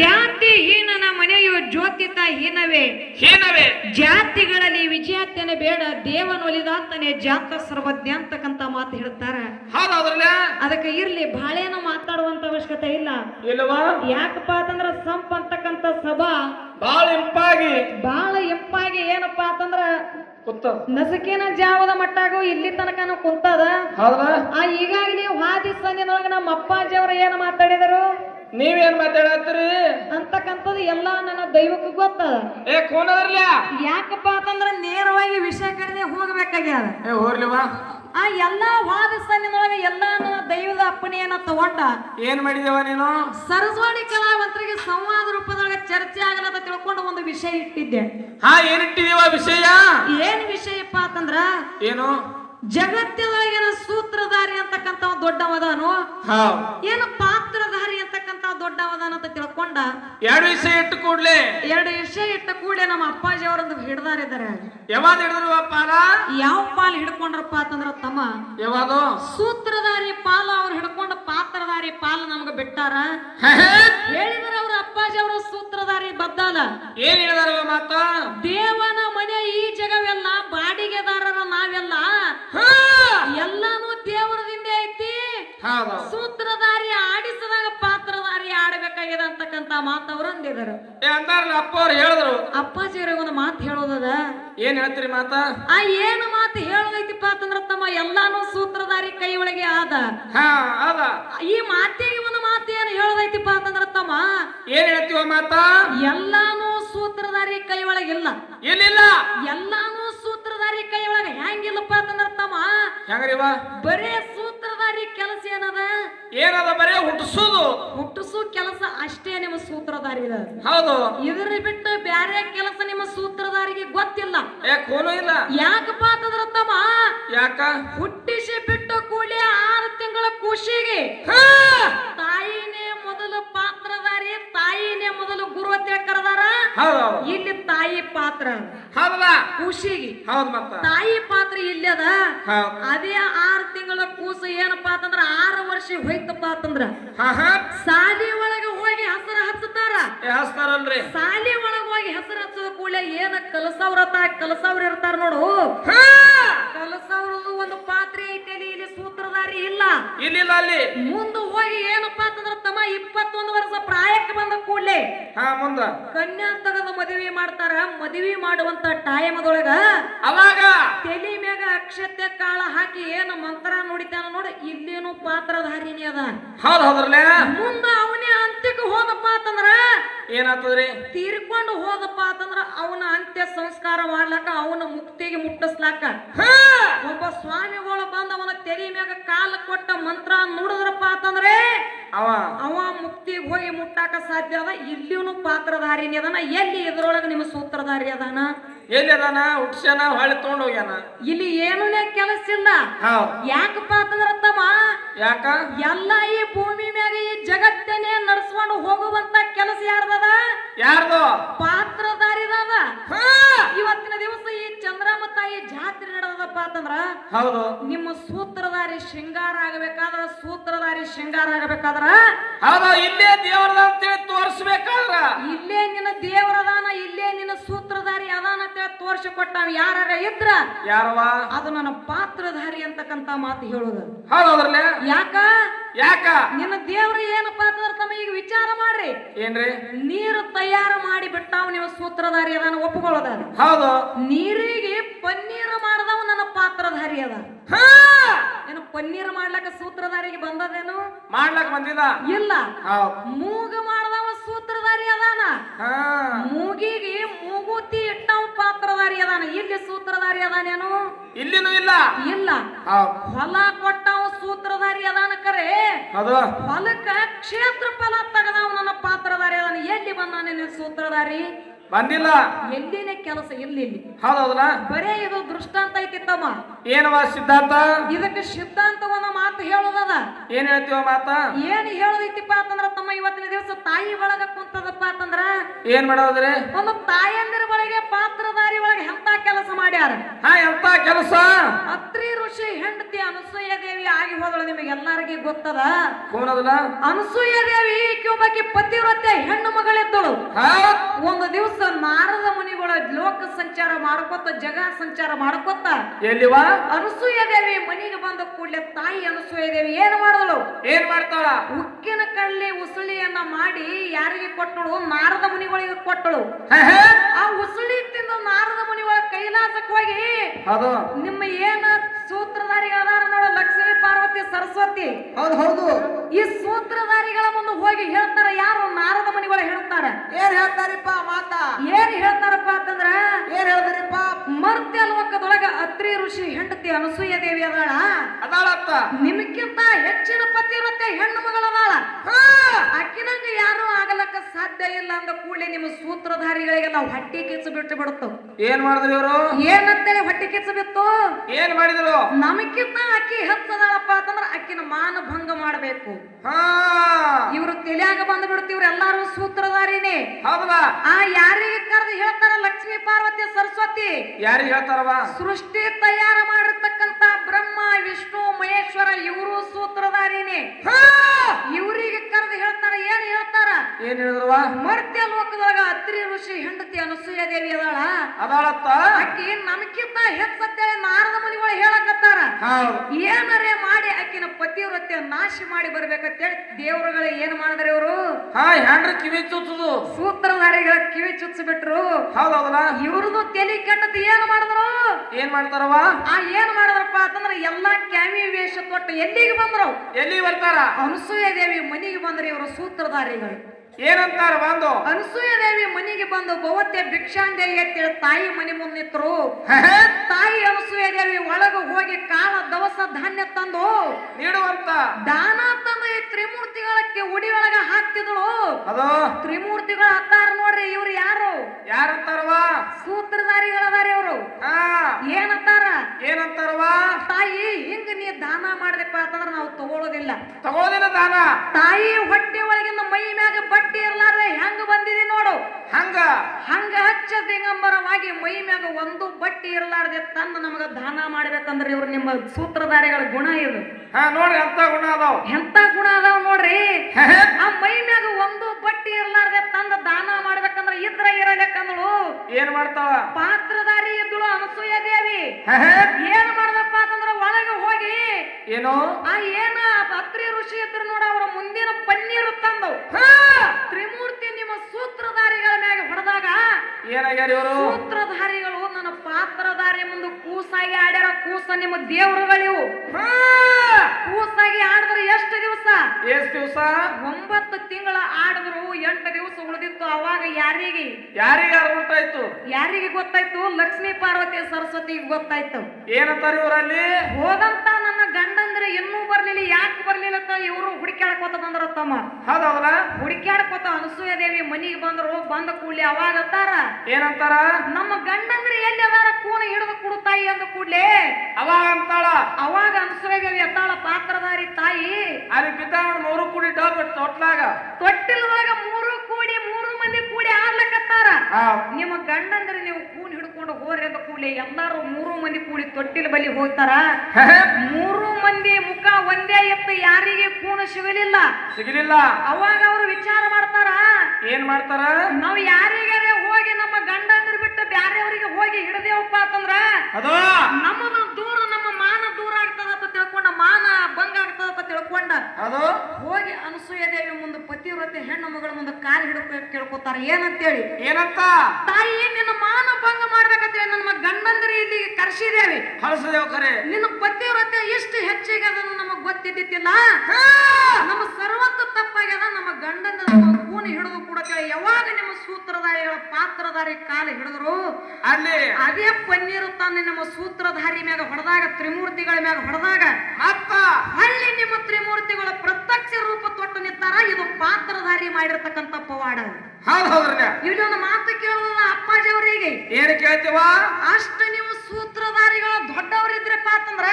ಜಾತಿ ಹೀನನ ಮನೆಯು ಜ್ಯೋತಿತ ಹೀನವೇ. ಹೀನವೇ. ಜಾತಿಗಳಲ್ಲಿ ವಿಜಯಾತ್ಯನ ಬೇಡ ದೇವನೊಲಿದಾತನೇ ಜಾತ ಸರ್ವಜ್ಞ ಅಂತಕ್ಕಂತ ಮಾತು ಹೇಳ್ತಾರ. ಅದಕ್ಕೆ ಇರ್ಲಿ ಬಾಳೇನ ಮಾತಾಡುವಂತ ಅವಶ್ಯಕತೆ ಇಲ್ಲ. ಇಲ್ಲವಾ? ಯಾಕಪ್ಪ ಅಂತಂದ್ರ ಸಂಪ್ ಅಂತಕ್ಕಂತ ಸಭಾ ಬಾಳ ಇಂಪಾಗಿ. ಬಾಳ ಇಂಪಾಗಿ ಏನಪ್ಪಾ ಅಂತಂದ್ರ ಕೂತ. ನಸಕಿನ ಜಾವದ ಮಟ್ಟಾಗು ಇಲ್ಲಿ ತನಕನು ಕುಂತದ. ಆ ಆ ಈಗಾಗಲೇ ವಾದಿ ಸಂದಿನೊಳಗ ನಮ್ಮ ಅಪ್ಪಾಜಿ ಅವ್ರ ಏನ್ ಮಾತಾಡಿದರು? ನೀವೇನ್ ಮಾತಾಡತ್ತೀರಿ? ಅಂತಕ್ಕಂಥದ್ದು ಎಲ್ಲ ನನ್ನ ದೈವಕ್ಕೂ ಗೊತ್ತದ. ಏ ಕೋನದ್ರಲ್ಲ ಯಾಕಪ್ಪ ಅಂತಂದ್ರ ನೇರವಾಗಿ ವಿಷಯ ಕಡೆ ಹೋಗ್ಬೇಕಾಗ್ಯದ. ಏ ಹೋರ್ಲಿವಾ ಆ ಎಲ್ಲಾ ವಾದ ಎಲ್ಲ ಎಲ್ಲಾ ನನ್ನ ದೈವದ ಅಪ್ಪಣೆಯನ್ನ ತಗೊಂಡ ಏನ್ ಮಾಡಿದೇವ ನೀನು? ಸರಸ್ವಾಡಿ ಕಲಾವಂತರಿಗೆ ಸಂವಾದ ರೂಪದೊಳಗೆ ಚರ್ಚೆ ಆಗಲದ ತಿಳ್ಕೊಂಡು ಒಂದು ವಿಷಯ ಇಟ್ಟಿದ್ದೆ. ಹಾ ಏನಿಟ್ಟಿದೀವ ವಿಷಯ? ಏನ್ ವಿಷಯಪ್ಪ ಅಂತಂದ್ರ ಏನು? ಜಗತ್ತಿನೊಳಗಿನ ಸೂತ್ರಧಾರಿ ಅಂತಕ್ಕಂತ ದೊಡ್ಡವದಾನು? ಏನು ಪಾತ್ರಧಾರಿ ಅಂತಕ್ಕಂತ ದೊಡ್ಡವದಾನ ಅಂತ ತಿಳ್ಕೊಂಡ? ಎರಡು ವಿಷಯ ಇಟ್ಟು ಕೂಡ್ಲೆ. ಎರಡು ವಿಷಯ ಇಟ್ಟ ಕೂಡಲೇ ನಮ್ಮ ಅಪ್ಪಾಜಿ ಅವರೊಂದು ಹಿಡ್ದಾರಿದ್ದಾರೆ. ಯಾವಾಗ ಹಿಡಿದ್ರು ಪಾಲ? ಯಾವ ಪಾಲ್ ಹಿಡ್ಕೊಂಡ್ರಪ್ಪ ಅಂತಂದ್ರ ತಮ್ಮ? ಯಾವಾಗ ಸೂತ್ರಧಾರಿ ಪಾಲ ಅವ್ರು ಹಿಡ್ಕೊಂಡ ಪಾತ್ರಧಾರಿ ಪಾಲು ನಮ್ಗ ಬಿಟ್ಟಾರ? ಹೇಳಿದ್ರ ಅವ್ರ ಅಪ್ಪಾಜಿ ಅವರ ಸೂತ್ರಧಾರಿ ಬದ್ದಾಲ ಏನ್ ಹೇಳಿದಾರ ಮಾತ? ದೇವನ ಮನೆ ಈ ಜಗವೆಲ್ಲ ಎಲ್ಲಾನು ದೇವರದಿಂದ ಐತಿ. ಸೂತ್ರಧಾರಿ ಆಡಿಸಿದಾಗ ಪಾತ್ರಧಾರಿ ಆಡಬೇಕಾಗಿದೆ ಅಂತಕ್ಕಂತ ಮಾತವ್ರು ಅಂದಿದ್ದಾರೆ. ಅಂದಾರಲ್ಲ ಅಪ್ಪ ಅವ್ರು ಹೇಳಿದ್ರು. ಅಪ್ಪಾಜಿಯವ್ರಿಗೆ ಒಂದು ಮಾತು ಹೇಳೋದದ? ಏನ್ ಹೇಳ್ತೀರಿ ಮಾತ? ಆ ಏನು ಮಾತು ಹೇಳೋದೈತಿಪ್ಪ ಅಂತಂದ್ರ ತಮ್ಮ ಎಲ್ಲಾನು ಸೂತ್ರಧಾರಿ ಕೈ ಒಳಗೆ ಆದ. ಈ ಮಾತಿಗೆ ಒಂದು ಮಾತು ಏನು ಹೇಳೋದೈತಿಪ್ಪ ಅಂತಂದ್ರ ತಮ್ಮ ಏನ್ ಹೇಳ್ತೀವ ಮಾತ? ಎಲ್ಲಾನು ಸೂತ್ರಧಾರಿ ಕೈ ಒಳಗಿಲ್ಲ ಇಲ್ಲ. ಎಲ್ಲಾನು ಸೂತ್ರಧಾರಿ ಕೈ ಒಳಗ ಹೆಂಗಿಲ್ಲಪ್ಪ ಅಂತಂದ್ರ ತಮ್ಮ ಹೆಂಗ್ರಿವ? ಬರೇ ಸೂತ್ರಧಾರಿ ಕೆಲಸ ಏನದ? ಏನದ ಬರೇ ಹುಟ್ಟಿಸೋದು. ಹುಟ್ಟಿಸೋ ಕೆಲಸ ಅಷ್ಟೇ ನಿಮ್ಮ ಸೂತ್ರಧಾರಿ ಹೌದು. ಇದ್ರ ಬಿಟ್ಟು ಬ್ಯಾರೆ ಕೆಲಸ ನಿಮ್ಮ ಸೂತ್ರಧಾರಿಗೆ ಗೊತ್ತಿಲ್ಲ. ಏ ಕೋನು ಇಲ್ಲ. ಯಾಕಪ್ಪ ಅಂತಂದ್ರ ತಮ್ಮ ಯಾಕ? ಹುಟ್ಟಿಸಿ ಬಿಟ್ಟು ಕೂಲಿ ಆರು ತಿಂಗಳ ಖುಷಿಗೆ ಹಾ. ತಾಯಿನೇ ಮೊದಲು ಪಾತ್ರಧಾರಿ ತಾಯಿನೇ ಮೊದಲು ಗುರು ಅಂತ ಕರೆದಾರ. ಇಲ್ಲಿ ತಾಯಿ ಪಾತ್ರ ಹೌದಲ್ಲ ಖುಷಿಗೆ. ಹೌದ್ ಮತ್ತ. ತಾಯಿ ಪಾತ್ರ ಇಲ್ಲದ ಅದೇ. ಆರು ತಿಂಗಳ ಕೂಸು ಏನಪ್ಪ ಅಂತಂದ್ರ ಆರು ವರ್ಷ ಹೋಯ್ತಪ್ಪ ಅಂತಂದ್ರ. ಸಾಲಿ ಒಳಗೆ ಹೋಗಿ ಹೆಸರು ಹಚ್ಚತಾರ ಹಸ್ತಾರಲ್ರಿ. ಸಾಲಿ ಒಳಗೆ ಹೋಗಿ ಹೆಸರು ಹಚ್ಚದ ಕೂಡಲೇ ಏನ ಕಲಸವ್ರ ಕಲಸವ್ರ ಇರ್ತಾರ ನೋಡು. ಕಲಸವ್ರ ಕಲಸವ್ರದ್ದು ಒಂದು ಪಾತ್ರೆ ಐತೆ ಇಲ್ಲಿ ಸೂತ್ರಧಾರಿ ಇಲ್ಲ. ಇಲ್ಲಿ ಅಲ್ಲಿ. ಮುಂದೆ ಹೋಗಿ ಏನಪ್ಪಾ ಅಂತಂದ್ರ ಇಪ್ಪತ್ತೊಂದು ವರ್ಷ ಪ್ರಾಯಕ್ಕೆ ಬಂದ ಕೂಡಲೇ ಹಾ ಮುಂದ. ಕನ್ಯಾ ತಗದ ಮದುವೆ ಮಾಡ್ತಾರ. ಮದುವೆ ಮಾಡುವಂತ ಟೈಮದೊಳಗ ಅವಾಗ? ತೆಲಿ ಮ್ಯಾಗ ಅಕ್ಷತೆ ಕಾಳ ಹಾಕಿ ಏನು ಮಂತ್ರ ನೋಡಿತಾನ ನೋಡಿ ಇಲ್ಲೇನು ಪಾತ್ರಧಾರಿನಿ ಅದ. ಹೌದ್ ಹೌದ್ರಲ್ಲ? ಮುಂದ ಅವನೇ ಏನಾಗ್ತದ್ರಿ? ತೀರ್ಕೊಂಡು ಹೋದಪ್ಪ ಅಂತಂದ್ರ ಅವನ ಅಂತ್ಯ ಸಂಸ್ಕಾರ ಮಾಡ್ಲಾಕ ಅವನ ಮುಕ್ತಿಗೆ ಮುಟ್ಟಿಸ್ಲಾಕ. ಹಾ. ಒಬ್ಬ ಸ್ವಾಮಿಗಳು ಬಂದ ಅವನ ತೆರಿ ಮ್ಯಾಗ ಕಾಲ ಕೊಟ್ಟ ಮಂತ್ರ ನೋಡಿದ್ರಪ್ಪ ಅಂತಂದ್ರೆ ಅವ ಅವ ಮುಕ್ತಿಗೆ ಹೋಗಿ ಮುಟ್ಟಾಕ ಸಾಧ್ಯ ಅದ. ಇಲ್ಲಿನೂ ಪಾತ್ರಧಾರಿನಿ ಅದಾನ. ಎಲ್ಲಿ ಇದ್ರೊಳಗ ನಿಮ್ಮ ಸೂತ್ರಧಾರಿ ಅದಾನ? ಎಲ್ಲಿ ಅದಾನ? ಹುಟ್ಸ್ಯಾನ ಹೊಳೆ ತಗೊಂಡ್ ಹೋಗ್ಯಾನ. ಇಲ್ಲಿ ಏನೂ ಕೆಲಸ ಇಲ್ಲ. ಯಾಕಪ್ಪ ಅಂತಂದ್ರ ತಮ್ಮ ಯಾಕ? ಎಲ್ಲ ಈ ಭೂಮಿ ಮ್ಯಾಗ ಈ ಜಗತ್ತನ್ನೇ ಯಾರ್ದು? ಪಾತ್ರಧಾರಿದದ. ಇವತ್ತಿನ ದಿವಸ ಈ ಚಂದ್ರಮ್ಮ ತಾಯಿ ಜಾತ್ರೆ ನಡೆದದಪ್ಪ ಅಂತಂದ್ರ ಹೌದು. ನಿಮ್ಮ ಸೂತ್ರಧಾರಿ ಶೃಂಗಾರ ಆಗಬೇಕಾದ್ರ ಸೂತ್ರಧಾರಿ ಶೃಂಗಾರ ಆಗಬೇಕಾದ್ರ? ಹೌದು ಇಲ್ಲೇ ದೇವರದ ಅಂತೇಳಿ ತೋರಿಸ್ಬೇಕಾದ್ರ? ಇಲ್ಲೇ ನಿನ್ನ ದೇವರದಾನ ಇಲ್ಲೇ ನಿನ್ನ ಸೂತ್ರಧಾರಿ ಅದಾನ ಅಂತೇಳಿ ತೋರ್ಸಿ ಕೊಟ್ಟಾವ ಯಾರಾಗ ಇದ್ರ? ಯಾರವ? ಅದು ನನ್ನ ಪಾತ್ರಧಾರಿ ಅಂತಕ್ಕಂತ ಮಾತು ಹೇಳುದು. ಹೌದು ಯಾಕ? ಯಾಕ? ನಿನ್ನ ದೇವ್ರು ಏನಪ್ಪಾ ಅಂತಂದ್ರ ತಮ್ಮ ಈಗ ವಿಚಾರ ಮಾಡ್ರಿ ಏನ್ರಿ? ನೀರು ತಯಾರು ಮಾಡಿ ಬಿಟ್ಟಾವ ನೀವು ಸೂತ್ರಧಾರಿ ಅದಾನ ಒಪ್ಕೊಳ್ಳೋದ ಹೌದು. ನೀರಿಗೆ ಪನ್ನೀರ್ ಮಾಡದವ ನನ್ನ ಪಾತ್ರಧಾರಿ ಅದ. ಹಾ. ಏನು ಪನ್ನೀರ್ ಮಾಡ್ಲಕ ಸೂತ್ರಧಾರಿಗೆ ಬಂದದೇನು? ಮಾಡ್ಲಕ್ ಬಂದಿದ? ಇಲ್ಲ. ಮೂಗ ಮಾಡದವ ಸೂತ್ರಧಾರಿ ಅದಾನ. ಹಾ. ಮೂಗಿಗೆ ಮೂಗುತಿ ಇಟ್ಟವ ಪಾತ್ರಧಾರಿ ಅದಾನ. ಇಲ್ಲಿ ಸೂತ್ರಧಾರಿ ಅದಾನೇನು? ಇಲ್ಲಿನೂ ಇಲ್ಲ. ಇಲ್ಲ. ಹೊಲ ಕೊಟ್ಟವ ಸೂತ್ರಧಾರಿ ಅದಾನ ಕರೆ. ಹೊಲಕ್ಕ ಕ್ಷೇತ್ರ ಫಲ ತೆಗದವ ನನ್ನ ಪಾತ್ರಧಾರಿ ಅದಾನ ಎಲ್ಲಿ ಬಂದಾನ ನಿನ್ನ ಸೂತ್ರಧಾರಿ ಬಂದಿಲ್ಲ. ಎಲ್ಲಿನೇ ಕೆಲಸ ಇಲ್ಲಿ ಇಲ್ಲಿ. ಹೌದ್ ಬರೇ ಇದು ದೃಷ್ಟಾಂತ ಐತಿ ತಮ್ಮ. ಏನವ ಸಿದ್ಧಾಂತ? ಇದಕ್ಕೆ ಸಿದ್ಧಾಂತವನ್ನ ಮಾತು ಹೇಳೋದದ. ಏನ್ ಹೇಳ್ತೀವ ಮಾತ? ಏನ್ ಹೇಳೋದೈತಿಪ್ಪ ಅಂತಂದ್ರ ತಮ್ಮ ಇವತ್ತಿನ ದಿವಸ ತಾಯಿ ಒಳಗ ಕುಂತದಪ್ಪ ಅಂತಂದ್ರ ಏನ್ ಮಾಡೋದ್ರಿ? ಒಂದು ತಾಯಂದಿರ ಒಳಗೆ ಪಾತ್ರಧಾರಿ ಒಳಗೆ ಎಂತ ಕೆಲಸ ಮಾಡ್ಯಾರ? ಹಾ ಎಂತ ಕೆಲಸ? ಅತ್ರಿ ಋಷಿ ಹೆಂಡತಿ ಅನಸೂಯ ದೇವಿ ಆಗಿ ಹೋದಳು ನಿಮಗೆ ಎಲ್ಲಾರಿಗೆ ಗೊತ್ತದ? ಅನಸೂಯ ದೇವಿ ಈಕೆ ಒಬ್ಬಾಕಿ ಪತಿವ್ರತ ಹೆಣ್ಣು ಮಗಳಿದ್ದಳು. ಒಂದು ದಿವಸ ನಾರದ ಮುನಿಗಳ ಲೋಕ ಸಂಚಾರ ಮಾಡ್ಕೊತ ಜಗ ಸಂಚಾರ ಮಾಡ್ಕೊತ ಎಲ್ಲಿವ? ಅನಸೂಯ ದೇವಿ ಮನೆಗೆ ಬಂದ ಕೂಡಲೇ ತಾಯಿ ಅನಸೂಯ ದೇವಿ ಏನ್ ಮಾಡಿದಳು? ಏನ್ ಮಾಡ್ತಾಳ? ಉಕ್ಕಿನ ಕಳ್ಳಿ ಉಸುಳಿಯನ್ನ ಮಾಡಿ ಯಾರಿಗೆ ಕೊಟ್ಟಳು? ನಾರದ ಮುನಿಗಳಿಗೆ ಕೊಟ್ಟಳು. ಆ ಉಸುಳಿ ತಿಂದ ನಾರದ ಮುನಿಗಳ ಕೈಲಾಸಕ್ಕೆ ಹೋಗಿ ನಿಮ್ಮ ಏನ ಸೂತ್ರಧಾರಿಗಳ ನೋಡ ಲಕ್ಷ್ಮೀ ಪಾರ್ವತಿ ಸರಸ್ವತಿ. ಹೌದು ಹೌದು. ಈ ಸೂತ್ರಧಾರಿಗಳ ಮುಂದೆ ಹೋಗಿ ಹೇಳ್ತಾರ ಯಾರು ನಾರದ ಮುನಿಗಳು ಹೇಳ್ತಾರ ಏನ್ ಹೇಳ್ತಾರಿಪ್ಪ ಮಾತ? ಏನ್ ಹೇಳ್ತಾರಪ್ಪ ಅಂತಂದ್ರ ಏನ್ ಹೇಳಿದ್ರಿಪ್ಪ ಮರ್ತ್ಯ ಲೋಕದೊಳಗ ಅತ್ರಿ ಋಷಿ ಹೆಂಡತಿ ಅನಸೂಯ ದೇವಿ ಅದಾಳ. ಅದಾಳಪ್ಪ ನಿಮ್ಗಿಂತ ಹೆಚ್ಚಿನ ಪತಿ ಮತ್ತೆ ಹೆಣ್ಣು ಮಗಳ ಅದಾಳ. ಅಕ್ಕಿನಂಗ ಯಾರು ಆಗಲಕ್ಕ ಸಾಧ್ಯ ಇಲ್ಲ ಅಂದ ಕೂಡಲೇ ನಿಮ್ಮ ನಾವು ಹಟ್ಟಿ ಕಿಚ್ಚು ಬಿಟ್ಟು ಬಿಡುತ್ತು. ಏನ್ ಮಾಡಿದ್ರು ಇವರು? ಏನಂತೇಳಿ ಹೊಟ್ಟಿ ಕಿಚ್ಚು ಬಿತ್ತು? ಏನ್ ಮಾಡಿದ್ರು? ನಮಗಿಂತ ಅಕ್ಕಿ ಹೆಚ್ಚದಾಳಪ್ಪ ಅಂತಂದ್ರ ಅಕ್ಕಿನ ಮಾನ ಭಂಗ ಮಾಡಬೇಕು. ಹಾ. ತಿಳಿಯಾಗ ಬಂದು ಬಿಡುತ್ತೆ ಇವ್ರೆಲ್ಲಾರು ಸೂತ್ರಧಾರಿನೇ. ಹೌದಾ? ಆ ಯಾರಿಗೆ ಕರೆದು ಹೇಳ್ತಾರ ಲಕ್ಷ್ಮಿ ಪಾರ್ವತಿ ಸರಸ್ವತಿ? ಯಾರಿಗೆ ಹೇಳ್ತಾರವ ಸೃಷ್ಟಿ ತಯಾರ ಮಾಡಿರ್ತಕ್ಕಂತ ಬ್ರಹ್ಮ ವಿಷ್ಣು ಮಹೇಶ್ವರ ಇವರು ಸೂತ್ರಧಾರಿನೇ. ಇವರಿಗೆ ಹೇಳ್ತಾರ? ಏನ್ ಹೇಳಿದ್ರುವ ಮರ್ತ್ಯ ಲೋಕದೊಳಗ ಅತ್ರಿ ಋಷಿ ಹೆಂಡತಿ ಅನಸೂಯ ದೇವಿ ಅದಾಳ. ಅದಾಳತ್ತ? ಅಕ್ಕಿ ನಮ್ಕಿಂತ ಹೆಚ್ಚತ್ತೇಳಿ ನಾರದ ಮುನಿಗಳು ಹೇಳಕತ್ತಾರ. ಏನರೇ ಮಾಡಿ ಆಕಿನ ವೃತ್ತಿಯ ನಾಶ ಮಾಡಿ ಬರ್ಬೇಕಂತೇಳಿ ದೇವರುಗಳು ಏನ್ ಮಾಡಿದ್ರು ಇವರು? ಹೆಂಡ್ರ ಕಿವಿ ಚುಚ್ಚುದು ಸೂತ್ರಧಾರಿಗಳ ಕಿವಿ ಚುಚ್ಚಿಬಿಟ್ರು. ಹೌದೌದಲ್ಲ ಇವ್ರದ್ದು ತೆಲಿ ಕೆಟ್ಟದ್ದು ಏನ್ ಮಾಡಿದ್ರು? ಏನ್ ಮಾಡ್ತಾರವ ಆ ಏನ್ ಮಾಡಿದ್ರಪ್ಪ ಅಂತಂದ್ರ ಎಲ್ಲಾ ಕ್ಯಾಮಿ ವೇಷ ತೊಟ್ಟು ಎಲ್ಲಿಗೆ ಬಂದ್ರು? ಎಲ್ಲಿ ಬರ್ತಾರ? ಅನಸೂಯ ದೇವಿ ಮನಿಗೆ ಬಂದ್ರೆ ಇವರು ಸೂತ್ರಧಾರಿಗಳು ಏನಂತಾರ ಬಂದು? ಅನಸೂಯ ದೇವಿ ಮನೆಗೆ ಬಂದು ಗೋವತ್ತೆ ಭಿಕ್ಷಾಂದೇವಿ ಅಂತೇಳಿ ತಾಯಿ ಮನೆ ಮುಂದೆ ನಿಂತರು ತಾಯಿ ಅನಸೂಯ ದೇವಿ ಒಳಗ ಹೋಗಿ ಕಾಳ ದವಸ ಧಾನ್ಯ ತಂದು ನೀಡುವಂತ. ದಾನ ತಂದು ಈ ತ್ರಿಮೂರ್ತಿಗಳಕ್ಕೆ ಉಡಿ ಒಳಗ ಹಾಕ್ತಿದಳು. ಅದು? ತ್ರಿಮೂರ್ತಿಗಳು ಹತ್ತಾರ ನೋಡ್ರಿ ಇವ್ರು ಯಾರು? ಯಾರಂತಾರವ ಸೂತ್ರಧಾರಿಗಳದಾರ ಇವರು. ಹಾ. ಏನಂತಾರ? ಏನಂತಾರವ ತಾಯಿ ಹಿಂಗ ನೀ ದಾನ ಮಾಡ್ದಪ್ಪ ಅಂತಂದ್ರ ನಾವು ತಗೊಳ್ಳೋದಿಲ್ಲ ತಗೊಳ್ಳೋದಿಲ್ಲ ದಾನ? ತಾಯಿ ಹೊಟ್ಟೆ ಒಳಗಿಂದ ಮೈ ಮ್ಯಾಗ ಬಟ್ಟೆ ಇರ್ಲಾರ್ದೆ ಹೆಂಗ ಬಂದಿದೆ ನೋಡು. ಹಂಗ? ಹಂಗ ಹಚ್ಚ ದಿಗಂಬರವಾಗಿ ಮೈ ಮ್ಯಾಗ ಒಂದು ಬಟ್ಟಿ ಇರ್ಲಾರ್ದೆ ತಂದು ನಮಗ ದಾನ ಮಾಡ್ಬೇಕಂದ್ರೆ ಇವ್ರು ನಿಮ್ಮ ಸೂತ್ರಧಾರಿಗಳ ಗುಣ ಇದು. ನೋಡ್ರಿ ಅಂತ ಗುಣ ಅದಾವ. ಎಂತ ಗುಣ ಅದಾವ ನೋಡ್ರಿ. ಆ ಮೈ ಮ್ಯಾಗ ಒಂದು ಬಟ್ಟಿ ಇರ್ಲಾರ್ದೆ ತಂದ ದಾನ ಮಾಡ್ಬೇಕಂದ್ರ ಇದ್ರ ಇರಲೇಕಂದಳು. ಏನ್ ಮಾಡ್ತಾವ ಪಾತ್ರಧಾರಿ ಇದ್ದಳು ಅನಸೂಯ ದೇವಿ. ಏನ್ ಮಾಡ್ದಪ್ಪ ಅಂತಂದ್ರ ಒಳಗೆ ಹೋಗಿ. ಏನು? ಆ ಏನ ಅತ್ರಿ ಋಷಿ ಇದ್ರು ನೋಡ ಅವರ ಮುಂದಿನ ಪನ್ನೀರು ತಂದು ತ್ರಿಮೂರ್ತಿ ನಿಮ್ಮ ಸೂತ್ರಧಾರಿಗಳ ಮ್ಯಾಗ ಹೊಡೆದಾಗ ಏನಾಗ್ಯಾರ ಇವರು ಸೂತ್ರಧಾರಿಗಳು ನನ್ನ ಪಾತ್ರಧಾರಿ ಮುಂದೆ ಕೂಸಾಗಿ ಆಡ್ಯಾರ ಕೂಸ ನಿಮ್ಮ ದೇವರುಗಳಿವು. ಕೂಸಾಗಿ ಆಡಿದ್ರೆ ಎಷ್ಟು ದಿವಸ? ಎಷ್ಟು ದಿವಸ? ಒಂಬತ್ತು ತಿಂಗಳ ಆಡಿದ್ರು ಎಂಟು ದಿವಸ ಉಳಿದಿತ್ತು ಅವಾಗ ಯಾರಿಗೆ? ಯಾರಿಗ ಗೊತ್ತಾಯ್ತು ಯಾರಿಗೆ ಗೊತ್ತಾಯ್ತು? ಲಕ್ಷ್ಮೀ ಪಾರ್ವತಿ ಸರಸ್ವತಿಗೆ ಗೊತ್ತಾಯ್ತು. ಏನಂತಾರೆ ಇವರಲ್ಲಿ? ಹೋದಂತ ಗಂಡಂದ್ರೆ ಇನ್ನೂ ಬರ್ಲಿಲ್ಲ ಯಾಕೆ ಬರ್ಲಿಲ್ಲ ಅಂತ ಇವರು ಹುಡುಕ್ಯಾಡ್ಕೋತ ಬಂದ್ರ ತಮ್ಮ. ಹೌದೌದಲ್ಲ? ಹುಡುಕ್ಯಾಡ್ಕೋತ ಅನಸೂಯ ದೇವಿ ಮನಿಗೆ ಬಂದ್ರು ಬಂದ ಕೂಡ್ಲಿ ಅವಾಗ ಅತ್ತಾರ ಏನಂತಾರ? ನಮ್ಮ ಗಂಡಂದ್ರೆ ಎಲ್ಲಿ ಅದಾರ? ಕೂನ ಹಿಡಿದು ತಾಯಿ ಅಂದ ಕೂಡ್ಲೆ. ಅವಾಗ ಅಂತಾಳ? ಅವಾಗ ಅನಸೂಯ ದೇವಿ ಅತ್ತಾಳ ಪಾತ್ರಧಾರಿ ತಾಯಿ. ಅಲ್ಲಿ ಬಿದ್ದ ಮೂರು ಕೂಡಿ ಡಬ್ ತೊಟ್ಲಾಗ. ತೊಟ್ಟಿಲದೊಳಗ ಮೂರು ಕೂಡಿ ಮೂರು ಮಂದಿ ಕೂಡಿ ಆಡ್ಲಕತ್ತಾರ ಹಾ ನಿಮ್ಮ ಗಂಡಂದ್ರೆ ನೀವು ಕೂನ್ ಹಿಡ್ಕೊಂಡು ಹೋರೆ ಅಂತ ಕೂಲಿ? ಎಲ್ಲಾರು ಮೂರು ಮಂದಿ ಕೂಲಿ ತೊಟ್ಟಿಲ ಬಲಿ ಹೋಗ್ತಾರ? ಮೂರು ಮಂದಿ ಮುಖ ಒಂದೇ ಎತ್ತು ಯಾರಿಗೆ ಕೂನ ಸಿಗಲಿಲ್ಲ? ಸಿಗಲಿಲ್ಲ. ಅವಾಗ ಅವರು ವಿಚಾರ ಮಾಡ್ತಾರ? ಏನ್ ಮಾಡ್ತಾರ? ನಾವು ಯಾರಿಗಾರೆ ಹೋಗಿ ನಮ್ಮ ಗಂಡಂದ್ರ ಬಿಟ್ಟು ಬ್ಯಾರೆಯವರಿಗೆ ಹೋಗಿ ಹಿಡ್ದೇವಪ್ಪ ಅಂತಂದ್ರ ಅದು. ನಮ್ಮದ ದೂರ ನಮ್ಮ ಮಾನ ದೂರ ಆಗ್ತದ ಅಂತ ತಿಳ್ಕೊಂಡ ಮಾನ ಭಂಗ ಆಗ್ತದ ಅಂತ ತಿಳ್ಕೊಂಡ ಅದು. ಹೋಗಿ ಪತಿವ್ರತೆ ಹೆಣ್ಣು ಮಗಳ ಮುಂದೆ ಕಾಲ್ ಹಿಡಬೇಕು ಕೇಳ್ಕೊತಾರ. ಏನಂತೇಳಿ? ಏನಂತ? ತಾಯಿ ನಿನ್ನ ಮಾನ ಭಂಗ ಮಾಡ್ಬೇಕಂತೇಳಿ ನಮ್ಮ ಗಂಡಂದ್ರಿ ಇಲ್ಲಿಗೆ ಕರ್ಸಿದೇವಿ ಹಳಸದೇವ್ ಖರೆ ನಿನ್ನ ಪತಿವ್ರತೆ ಎಷ್ಟು ಹೆಚ್ಚಿಗೆ ಅದನ್ನು ನಮಗ್ ಗೊತ್ತಿದ್ದಿತ್ತಿಲ್ಲ ನಮ್ಮ ಸರ್ವತ್ತು ತಪ್ಪಾಗ್ಯದ ನಮ್ಮ ಗಂಡನ ಕೂನಿ ಹಿಡಿದು ಕೂಡ ಯಾವಾಗ ನಿಮ್ಮ ಸೂತ್ರಧಾರಿಗಳ ಪಾತ್ರಧಾರಿ ಕಾಲ ಹಿಡಿದ್ರು? ಅಲ್ಲಿ ಅದೇ ಪನ್ನೀರು ನಿಮ್ಮ ನಮ್ಮ ಸೂತ್ರಧಾರಿ ಮ್ಯಾಗ ಹೊಡೆದಾಗ ತ್ರಿಮೂರ್ತಿಗಳ ಮ್ಯಾಗ ಹೊಡೆದಾಗ ಮತ್ತ? ಹಳ್ಳಿ ನಿಮ್ಮ ತ್ರಿಮೂರ್ತಿಗಳ ಪ್ರತ್ಯಕ್ಷ ರೂಪ ತೊಟ್ಟು ಪಾತ್ರಧಾರಿ ಮಾಡಿರ್ತಕ್ಕಂಥ ಪವಾಡ ಹೌದ್ ಹೌದ್ರಿ ಇಲ್ಲಿ ಒಂದು ಮಾತು ಕೇಳುವ ಅಪ್ಪಾಜಿ ಅವರಿಗೆ. ಏನ್ ಕೇಳ್ತೀವ? ಅಷ್ಟು ನೀವು ಸೂತ್ರಧಾರಿಗಳ ದೊಡ್ಡವರಿದ್ರಪ್ಪ ಅಂತಂದ್ರ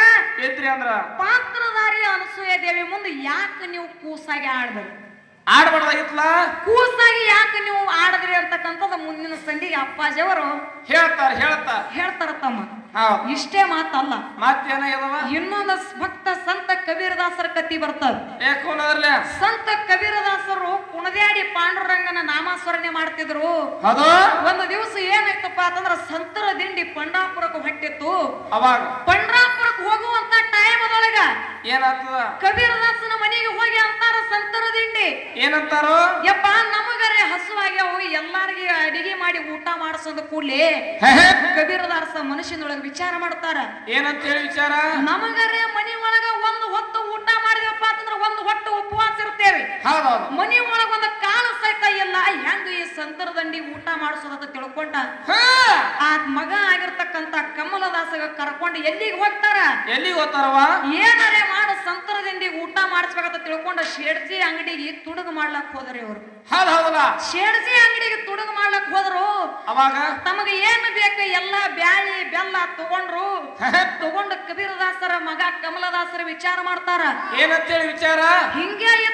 ಅಂದ್ರ? ಪಾತ್ರಧಾರಿ ಅನಸೂಯ ದೇವಿ ಮುಂದೆ ಯಾಕೆ ನೀವು ಕೂಸಾಗಿ ಆಡ್ಬೇಕು? ಆಡ್ಬಾರ್ದಾಗಿತ್ಲ ಕೂಸಾಗಿ ಯಾಕೆ ನೀವು ಆಡದ್ರಿ ಅಂತಕ್ಕಂಥದ್ದು ಮುಂದಿನ ಸಂಧಿಗೆ ಅಪ್ಪಾಜಿ ಅಪ್ಪಾಜಿಯವರು ಹೇಳ್ತಾರ ಹೇಳ್ತಾರೆ ಹೇಳ್ತಾರ ತಮ್ಮ ಇಷ್ಟೇ ಮಾತಲ್ಲ. ಇನ್ನೊಂದು ಭಕ್ತ ಸಂತ ಕಬೀರದಾಸರ ಕತಿ ಬರ್ತದೆ. ಸಂತ ಕಬೀರದಾಸರು ಕುಣದ್ಯಾಡಿ ಪಾಂಡುರಂಗನ ನಾಮಸ್ಮರಣೆ ಮಾಡ್ತಿದ್ರು. ಒಂದು ದಿವಸ ಏನಾಯ್ತಪ್ಪ ಅಂತಂದ್ರ ಸಂತರ ದಿಂಡಿ ಪಂಡ್ರಾಪುರಕ್ಕೆ ಹೊಟ್ಟಿತ್ತು ಅವಾಗ? ಪಂಡ್ರಾಪುರಕ್ಕೆ ಹೋಗುವಂತ ಟೈಮ್ ಅದೊಳಗ. ಏನಾಗ್ತದ? ಕಬೀರದಾಸನ ಮನೆಗೆ ಹೋಗಿ ಅಂತಾರ ಸಂತರ ದಿಂಡಿ. ಏನಂತಾರ? ಯಪ್ಪ ನಮಗರೆ ಹಸುವಾಗ್ಯಾವ ಎಲ್ಲಾರಿಗೆ ಅಡಿಗೆ ಮಾಡಿ ಊಟ ಮಾಡಿಸೋದು ಕೂಡ್ಲಿ. ಕಬೀರದಾಸ ಮನುಷ್ಯನೊಳಗ ವಿಚಾರ ಮಾಡ್ತಾರ. ಏನಂತ ಹೇಳಿ ವಿಚಾರ? ನಮಗರೆ ಮನೆ ಒಳಗ ಒಂದು ಹೊತ್ತು ಊಟ ಮಾಡಿದಪ್ಪ ಅಂತಂದ್ರ ಒಂದು ಹೊಟ್ಟು ಉಪವಾಸ ಹೌದೌದು ಮನಿ ಒಳಗ ಒಂದು ಕಾಲು ಸಹಿತ ಇಲ್ಲ ಹೆಂಗ ಈ ಸಂತರ ದಂಡಿ ಊಟ ಮಾಡಿಸೋದ ತಿಳ್ಕೊಂಡ? ಆ ಮಗ ಆಗಿರ್ತಕ್ಕಂತ ಕಮಲದಾಸಗ ಕರ್ಕೊಂಡು ಎಲ್ಲಿಗೆ ಹೋಗ್ತಾರ? ಎಲ್ಲಿಗೆ ಹೋಗ್ತಾರವ ಏನಾರೇ ಮಾಡ ಸಂತರ ದಂಡಿ ಊಟ ಮಾಡಿಸ್ಬೇಕಂತ ತಿಳ್ಕೊಂಡ ಶೇಡ್ಜಿ ಅಂಗಡಿಗೆ ತುಡುಗು ಮಾಡ್ಲಕ್ ಹೋದ್ರಿ ಅವ್ರು ಶೇಡ್ಜಿ ಅಂಗಡಿಗೆ ತುಡುಗ ಮಾಡ್ಲಕ್ ಹೋದ್ರು. ಅವಾಗ? ತಮಗ ಏನ್ ಬೇಕು ಎಲ್ಲ ಬ್ಯಾಳಿ ಬೆಲ್ಲ ತಗೊಂಡ್ರು. ತಗೊಂಡ ಕಬೀರದಾಸರ ಮಗ ಕಮಲದಾಸರ ವಿಚಾರ ಮಾಡ್ತಾರ. ಏನಂತೇಳಿ ವಿಚಾರ? ಹಿಂಗೆ ಈ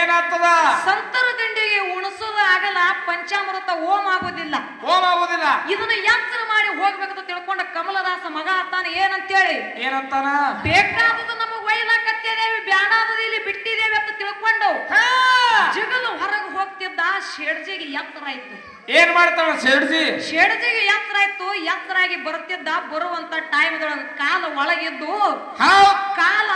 ಏನಾಗ್ತದ? ಸಂತರ ದಿಂಡಿಗೆ ಉಣಸೋದು ಆಗಲ್ಲ ಪಂಚಾಮೃತ ಓಂ ಆಗೋದಿಲ್ಲ. ಹೋಮ ಆಗುದಿಲ್ಲ. ಇದನ್ನ ಯಂತ್ರ ಮಾಡಿ ಹೋಗ್ಬೇಕಂತ ತಿಳ್ಕೊಂಡ ಕಮಲದಾಸ ಮಗ ಆತಾನ ಏನಂತೇಳಿ? ಏನಂತಾನ? ಬೇಕಾದದ್ದು ನಮಗ್ ವೈಲಾಕತ್ತೇವಿ ಬ್ಯಾಡಾದದು ಇಲ್ಲಿ ಬಿಟ್ಟಿದ್ದೇವೆ ಅಂತ ತಿಳ್ಕೊಂಡು ಜಗಲು ಹೊರಗೆ ಹೋಗ್ತಿದ್ದ ಶೇಡ್ಜಿಗೆ ಯಂತ್ರ ಆಯ್ತು. ಏನ್ ಮಾಡ್ತಾನ ಶೇಡ್ಜಿ? ಶೇಡ್ಜಿಗೆ ಯಂತ್ರ ಆಯ್ತು ಎತ್ತರ ಆಗಿ ಬರುತ್ತಿದ್ದ ಬರುವಂತ ಟೈಮ್ದೊಳಗ ಕಾಲ ಒಳಗಿದ್ದು ಕಾಲ ಕಾಲ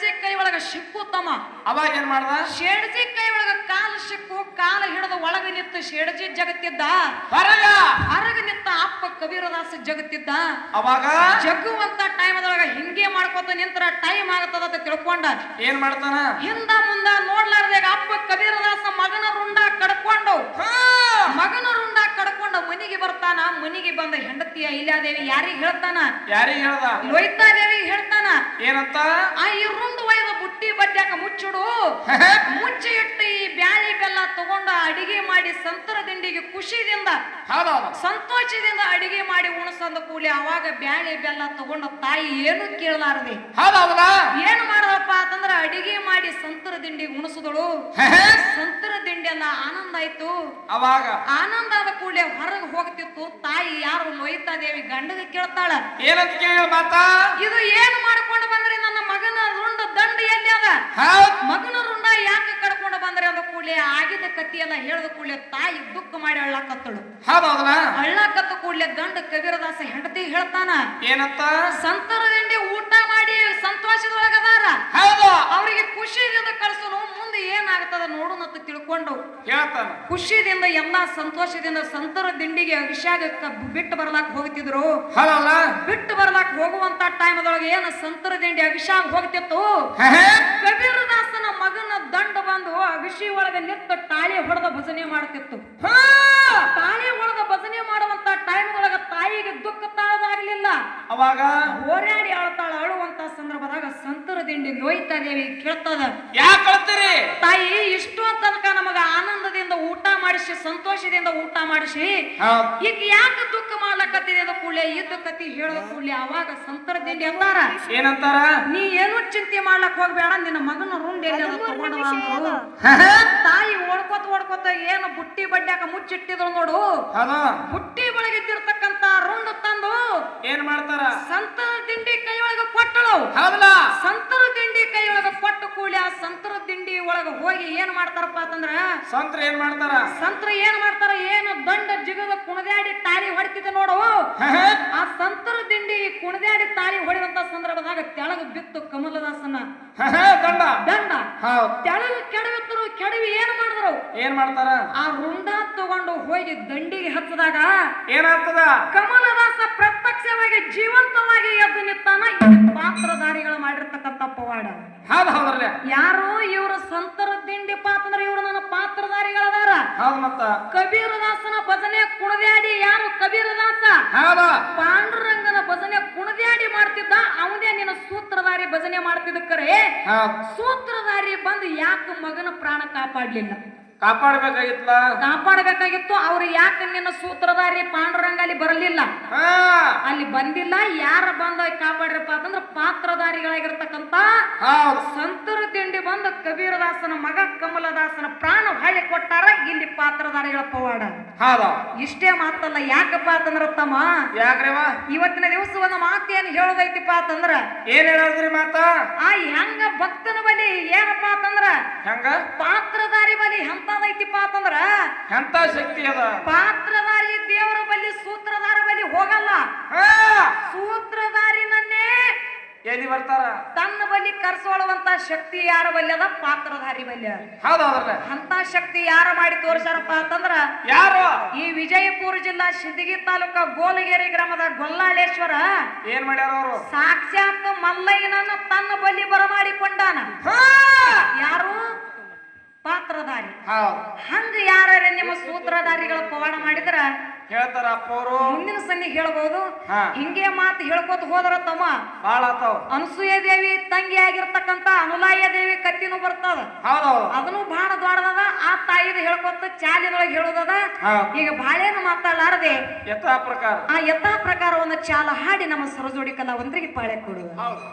ಶೇಡ್ಜಿ ಕೈ ಒಳಗ ಸಿಕ್ಕು ತಮ್ಮ ಅವಾಗ ಏನ್ ಮಾಡ್ದ? ಶೇಡ್ಜಿ ಕೈ ಒಳಗ ಕಾಲ ಸಿಕ್ಕು ಕಾಲ ಹಿಡಿದು ಒಳಗ ನಿಂತು ಶೇಡ್ಜಿ ಜಗತ್ತಿದ್ದ. ಹೊರಗ! ಹೊರಗ ನಿಂತ ಅಪ್ಪ ಕಬೀರದಾಸ ಜಗತ್ತಿದ್ದ. ಅವಾಗ? ಜಗ್ಗುವಂತ ಟೈಮದೊಳಗ ಹಿಂಗೆ ಮಾಡ್ಕೊತ ನಿಂತರ ಟೈಮ್ ಆಗತ್ತದ ಅಂತ ತಿಳ್ಕೊಂಡ. ಏನ್ ಮಾಡ್ತಾನ? ಹಿಂದ ಮುಂದ ನೋಡ್ಲಾರ್ದಾಗ ಅಪ್ಪ ಕಬೀರದಾಸ ಮಗನ ರುಂಡ ಕಡ್ಕೊಂಡು. ಮಗನ ರುಂಡ ಕಡ್ಕೊಂಡು ಮನಿಗೆ ಬರ್ತಾನ. ಮನಿಗೆ ಬಂದ ಹೆಂಡತಿಯ ಇಲ್ಲಾದೇವಿ ಯಾರಿಗ್ ಹೇಳ್ತಾನ? ಯಾರಿಗ್ ಹೇಳ್ದ? ಲೋಯ್ತಾದೇವಿ ಹೇಳ್ತಾನ. ಏನಂತ? ಆ ಈ ಬುಟ್ಟಿ ಮುಚ್ಚಿಡು. ಮುಚ್ಚಿ ಇಟ್ಟು ಈ ಬ್ಯಾಳಿ ಬೆಲ್ಲ ತಗೊಂಡು ಅಡಿಗೆ ಮಾಡಿ ಸಂತರ ದಿಂಡಿಗೆ ಖುಷಿದಿಂದ ಸಂತೋಷದಿಂದ ಅಡಿಗೆ ಮಾಡಿ ಉಣಸಂದ ಕೂಲಿ ಅವಾಗ ಬ್ಯಾಳಿ ಬೆಲ್ಲ ತಗೊಂಡ ತಾಯಿ ಏನು ಕೇಳಲಾರದೆ? ಏನು ಮಾಡದಪ್ಪ ಅಂತಂದ್ರ ಅಡಿಗೆ ಮಾಡಿ ಸಂತರ ದಿಂಡಿ ಉಣಸದಳು. ಸಂತರ ದಿಂಡಿ ಎಲ್ಲ ಆನಂದ ಆಯ್ತು. ಅವಾಗ? ಆನಂದ ಆದ ಕೂಡಲೇ ಹೊರಗೆ ಹೋಗ್ತಿತ್ತು. ತಾಯಿ ಯಾರು ಲೋಹಿತಾ ದೇವಿ ಗಂಡಗ ಕೇಳ್ತಾಳ. ಏನಂತ ಕೇಳಿ ಮಾತಾ? ಇದು ಏನ್ ಮಾಡ್ಕೊಂಡು ಬಂದ್ರಿ ನನ್ನ ಮಗನ ರುಂಡ ದಂಡ ಎಲ್ಲಿ ಅದ ಹೌದ್. ಮಗನ ಋಣ ಯಾಕೆ ಕಡ್ಕೊಂಡು ಬಂದ್ರೆ ಅಂದ ಕೂಡಲೇ ಆಗಿದ ಕತ್ತಿ ಎಲ್ಲ ಹೇಳ್ದ ಕೂಡಲೇ ತಾಯಿ ದುಃಖ ಮಾಡಿ ಅಳ್ಳಾಕತ್ತಳು. ಅಳ್ಳ ಅಳ್ಳಾಕತ್ತ ಕೂಡಲೇ ಗಂಡ ಕಬೀರದಾಸ ಹೆಂಡತಿ ಹೇಳ್ತಾನ. ಏನಂತ ಸಂತರ ದಿಂಡಿ ಊಟ ಮಾಡಿ ಸಂತೋಷದೊಳಗದಾರ. ಹೌದು. ಅವರಿಗೆ ಖುಷಿ ಕಳಿಸು ಏನಾಗ್ತದ ನೋಡುನಂತ ತಿಳ್ಕೊಂಡು ಹೇಳ್ತಾನ. ಖುಷಿದಿಂದ ಎಲ್ಲಾ ಸಂತೋಷದಿಂದ ಸಂತರ ದಿಂಡಿಗೆ ಅಭಿಷೇಕ ಬಿಟ್ಟು ಬರ್ಲಾಕ್ ಹೋಗ್ತಿದ್ರು. ಬಿಟ್ಟು ಬರ್ಲಾಕ್ ಹೋಗುವಂತ ಟೈಮ್ ಏನ ಏನು ಸಂತರ ದಿಂಡಿ ಅಭಿಷೇಕ ಹೋಗ್ತಿತ್ತು? ಕಬೀರದಾಸನ ಮಗನ ದಂಡ ಬಂದು ಅಭಿಷಿ ಒಳಗೆ ನಿಂತು ತಾಳಿ ಹೊಡೆದ ಭಜನೆ ಮಾಡ್ತಿತ್ತು. ತಾಳಿ ಒಳಗ ಭಜನೆ ಮಾಡುವಂತ ಟೈಮ್ ಒಳಗ ತಾಯಿಗೆ ದುಃಖ ತಾಳದಾಗ್ಲಿಲ್ಲ ಅವಾಗ ಹೋರಾಡಿ ಅಳ್ತಾಳ ಅಳುವಂತ ಸಂದರ್ಭದಾಗ ಸಂತರ ದಿಂಡಿ ನೋಯ್ತಾ ದೇವಿ ಕೇಳ್ತದ. ಯಾಕೆ ತಾಯಿ ಇಷ್ಟು ತನಕ ನಮಗ ಆನಂದದಿಂದ ಊಟ ಮಾಡಿಸಿ ಸಂತೋಷದಿಂದ ಊಟ ಮಾಡಿಸಿ ಹೌದ್ ಈಗ ಯಾಕೆ ದುಃಖ ಮಾಡ್ಲಕತ್ತಿದೆ ಅದು ಇದ್ದು ಇದ್ದ ಕತಿ ಹೇಳದ ಕೂಡ ಅವಾಗ ಸಂತರ ದಿಂಡಿ ಅಂತಾರ. ಏನಂತಾರ? ನೀ ಏನು ಚಿಂತೆ ಮಾಡ್ಲಕ್ ಹೋಗ್ಬೇಡ ನಿನ್ನ ಮಗನ ರುಂಡ ಎಲ್ಲಿ ತಾಯಿ ಓಡ್ಕೋತ ಓಡ್ಕೋತ ಏನು ಬುಟ್ಟಿ ಬಡ್ಡ್ಯಾಕ ಮುಚ್ಚಿಟ್ಟಿದ್ರು ನೋಡು. ಬುಟ್ಟಿ ಒಳಗಿದ್ದಿರ್ತಕ್ಕಂತ ರುಂಡ ತಂದು ಏನ್ ಮಾಡ್ತಾರ? ಸಂತರ ದಿಂಡಿ ಕೈಯೊಳಗ ಕೊಟ್ಟಳು. ಹೌದಲ್ಲ? ಸಂತರ ದಿಂಡಿ ಕೈಯೊಳಗ ಒಳಗ ಕೊಟ್ಟ ಕೂಡಲೇ ಆ ಸಂತರ ದಿಂಡಿ ಒಳಗ ಹೋಗಿ ಏನ್ ಮಾಡ್ತಾರಪ್ಪ ಅಂತಂದ್ರ ಸಂತ್ರ ಏನ್ ಮಾಡ್ತಾರ? ಸಂತರ ಏನ್ ಮಾಡ್ತಾರ? ಏನು ದಂಡ ಜಿಗದ ಕುಣದಾಡಿ ತಾಳಿ ಹೊಡಿತಿದ್ದೆ ನೋಡು. ಆ ಸಂತರ ದಿಂಡಿ ಕುಣದಾಡಿ ತಾಳಿ ಹೊಡೆದಂತ ಸಂದರ್ಭದಾಗ ತೆಳಗ ಬಿತ್ತು ಕಮಲದಾಸನ ದಂಡ. ದಂಡ. ತೆಳಗ ಕೆಡವಿತ್ತರು ಕೆಡವಿ ಏನ್ ಮಾಡಿದ್ರು? ಏನ್ ಮಾಡ್ತಾರ? ಆ ರುಂಡ ತಗೊಂಡು ಹೋಗಿ ದಂಡಿಗೆ ಹತ್ತದಾಗ ಏನಾಗ್ತದ? ಕಮಲದಾಸ ಪ್ರತ್ಯಕ್ಷವಾಗಿ ಜೀವಂತವಾಗಿ ಎದ್ದು ನಿಂತಾನ ಇವ್ರ ಪಾತ್ರಧಾರಿಗಳು ಮಾಡಿರ್ತಕ್ಕಂಥ ಪವಾಡ. ಹೌದ್ ಹೌದ್ರಲ್ಲ. ಯಾರು ಇವರು ಸಂತರ ದಿಂಡಿಪ್ಪ ಅಂತಂದ್ರೆ ಇವರು ನನ್ನ ಪಾತ್ರಧಾರಿಗಳದಾರ. ಹೌದು ಮತ್ತ. ಕಬೀರದಾಸನ ಭಜನೆ ಕುಣದ್ಯಾಡಿ ಯಾರು ಕಬೀರದಾಸ? ಹೌದ. ಪಾಂಡುರಂಗನ ಭಜನೆ ಕುಣದ್ಯಾಡಿ ಮಾಡ್ತಿದ್ದ ಅವನೇ ನಿನ್ನ ಸೂತ್ರಧಾರಿ ಭಜನೆ ಮಾಡ್ತಿದ್ದ ಕರೆ. ಹೌದ್. ಸೂತ್ರಧಾರಿ ಬಂದು ಯಾಕೆ ಮಗನ ಪ್ರಾಣ ಕಾಪಾಡ್ಲಿಲ್ಲ? ಕಾಪಾಡ್ಬೇಕಾಗಿತ್ಲ ಕಾಪಾಡಬೇಕಾಗಿತ್ತು. ಅವ್ರು ಯಾಕೆ ನಿನ್ನ ಸೂತ್ರಧಾರಿ ಪಾಂಡುರಂಗ ಅಲ್ಲಿ ಬರಲಿಲ್ಲ? ಅಲ್ಲಿ ಬಂದಿಲ್ಲ. ಯಾರ ಬಂದ ಕಾಪಾಡ್ರಪ್ಪ ಅಂತಂದ್ರೆ ಪಾತ್ರಧಾರಿಗಳಾಗಿರ್ತಕ್ಕಂತ ಸಂತರ ತಿಂಡಿ ಬಂದು ಕಬೀರದಾಸನ ಮಗ ಕಮಲದಾಸನ ಪ್ರಾಣ ಹಳ್ಳಿ ಕೊಟ್ಟಾರ. ಇಲ್ಲಿ ಪಾತ್ರಧಾರಿಗಳ ಪವಾಡ. ಇಷ್ಟೇ ಮಾತಲ್ಲ. ಯಾಕಪ್ಪ ಅಂತಂದ್ರ ತಮ್ಮ ಯಾಕ್ರಿವ ಇವತ್ತಿನ ದಿವಸ ಒಂದು ಮಾತೇನು ಹೇಳೋದೈತಿಪ್ಪ ಅಂತಂದ್ರ ಏನ್ ಹೇಳಿದ್ರಿ ಮಾತ? ಆ ಹೆಂಗ ಭಕ್ತನ ಬಲಿ ಏನಪ್ಪಾ ಅಂತಂದ್ರ ಹೆಂಗ? ಪಾತ್ರಧಾರಿ ಬಲಿ ಎಂತದೈತಿಪ್ಪ ಅಂತಂದ್ರ? ಎಂತ ಶಕ್ತಿ ಅದ? ಪಾತ್ರಧಾರಿ ದೇವರ ಬಲ್ಲಿ ಸೂತ್ರಧಾರ ಬಲ್ಲಿ ಹೋಗಲ್ಲ. ಸೂತ್ರಧಾರಿ ಸೂತ್ರಧಾರಿನನ್ನೇ ಎಲ್ಲಿ ಬರ್ತಾರ? ತನ್ನ ಬಲಿ ಕರ್ಸೋಳುವಂತ ಶಕ್ತಿ ಯಾರ ಬಲ್ಲಿ ಅದ? ಪಾತ್ರಧಾರಿ ಬಲ್ಲಿ. ಅಂತ ಶಕ್ತಿ ಯಾರ ಮಾಡಿ ತೋರಿಸಾರಪ್ಪ ಅಂತಂದ್ರ? ಯಾರು? ಈ ವಿಜಯಪುರ ಜಿಲ್ಲಾ ಸಿದ್ದಿಗಿ ತಾಲೂಕ ಗೋಲಗೇರಿ ಗ್ರಾಮದ ಗೊಲ್ಲಾಳೇಶ್ವರ. ಏನ್ ಮಾಡ್ಯಾರ ಅವರು? ಸಾಕ್ಷಾತ್ ಮಲ್ಲಯ್ಯನನ್ನು ತನ್ನ ಬಲಿ ಬರಮಾಡಿಕೊಂಡಾನ ಯಾರು ಪಾತ್ರಧಾರಿ ಹೌದು ಹಂಗ ಯಾರ ನಿಮ್ಮ ಸೂತ್ರಧಾರಿಗಳ ಪವಾಡ ಮಾಡಿದ್ರ? ಹೇಳ್ತಾರ ಅಪ್ಪವರು ಮುಂದಿನ ಸನ್ನಿ ಹೇಳ್ಬೋದು. ಹಾ. ಹಿಂಗೆ ಮಾತು ಹೇಳ್ಕೊತ ಹೋದ್ರ ತಮ್ಮ. ಬಾಳ ಆತಾವ. ಅನಸೂಯ ದೇವಿ ತಂಗಿ ಆಗಿರ್ತಕ್ಕಂತ ಅನುಲಾಯ ದೇವಿ ಕತ್ತಿನೂ ಬರ್ತದ. ಹೌದೌದು ಅದನ್ನು ಬಹಳ ದೊಡ್ಡದದ ಆ ತಾಯಿದು ಹೇಳ್ಕೊತ ಚಾಲಿನೊಳಗೆ ಹೇಳೋದದ. ಈಗ ಬಾಳೇನು ಮಾತಾಡಲಾರದೆ? ಯಥಾ ಪ್ರಕಾರ. ಆ ಯಥಾ ಪ್ರಕಾರ ಒಂದು ಚಾಲ ಹಾಡಿ ನಮ್ಮ ಸರಜೋಡಿ ಕಲಾವಂತರಿಗೆ ಪಾಳೆ ಕೊಡುವ ಹೌದು.